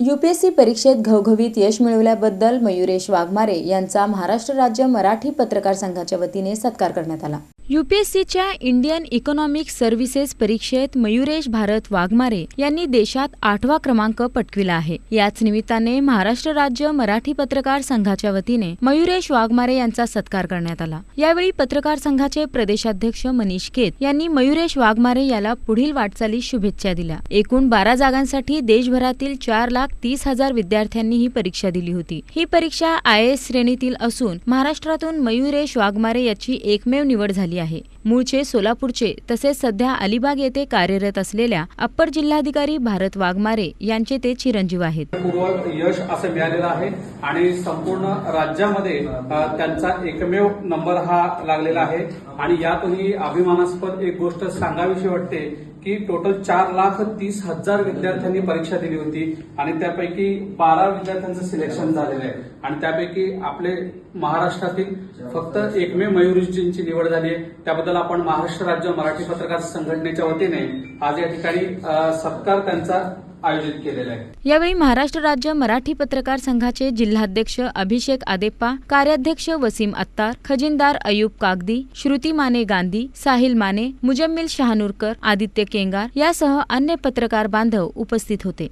UPSC परीक्षेत घवघवीत यश मिळवल्याबद्दल मयुरेश वाघमारे यांचा महाराष्ट्र राज्य मराठी पत्रकार संघाच्या वतीने सत्कार करण्यात आला. यूपीएससीच्या इंडियन इकॉनॉमिक सर्व्हिसेस परीक्षेत मयुरेश भारत वाघमारे यांनी देशात आठवा क्रमांक पटकविला आहे. याच निमित्ताने महाराष्ट्र राज्य मराठी पत्रकार संघाच्या वतीने मयुरेश वाघमारे यांचा सत्कार करण्यात आला. यावेळी पत्रकार संघाचे प्रदेशाध्यक्ष मनीष केत यांनी मयुरेश वाघमारे याला पुढील वाटचाली शुभेच्छा दिल्या. एकूण बारा जागांसाठी देशभरातील चार लाख तीस हजार विद्यार्थ्यांनी ही परीक्षा दिली होती. ही परीक्षा आय एस श्रेणीतील असून महाराष्ट्रातून मयुरेश वाघमारे याची एकमेव निवड झाली आहे मूळचे सोलापूरचे तसेच सध्या अलिबाग येथे कार्यरत असलेल्या अप्पर जिल्हाधिकारी भारत वाघमारे यांचे ते चिरंजीव आहेत. पूर्व यश असं मिळालेलं आहे आणि संपूर्ण राज्यामध्ये त्यांचा एकमेव नंबर हा लागलेला आहे. आणि यातही अभिमानास्पद एक गोष्ट सांगावीशी वाटते की टोटल चार लाख तीस हजार विद्यार्थ्यांनी परीक्षा दिली होती आणि त्यापैकी बारा विद्यार्थ्यांचं सिलेक्शन झालेलं आहे. आणि त्यापैकी आपले महाराष्ट्रातील फक्त एकमेव मयुरीजींची निवड झाली आहे. त्याबद्दल त्याबद्दल आपण महाराष्ट्र राज्य मराठी पत्रकार संघटनेच्या वतीने आज या ठिकाणी सत्कार त्यांचा आयोजित केलेला आहे. यावेळी महाराष्ट्र राज्य मराठी पत्रकार संघाचे जिल्हाध्यक्ष अभिषेक आदेप्पा कार्याध्यक्ष वसीम अत्तार खजिनदार अयूब कागदी श्रुती माने गांधी साहिल माने मुजम्मिल शहानूरकर आदित्य केंगार यासह अन्य पत्रकार बांधव उपस्थित होते.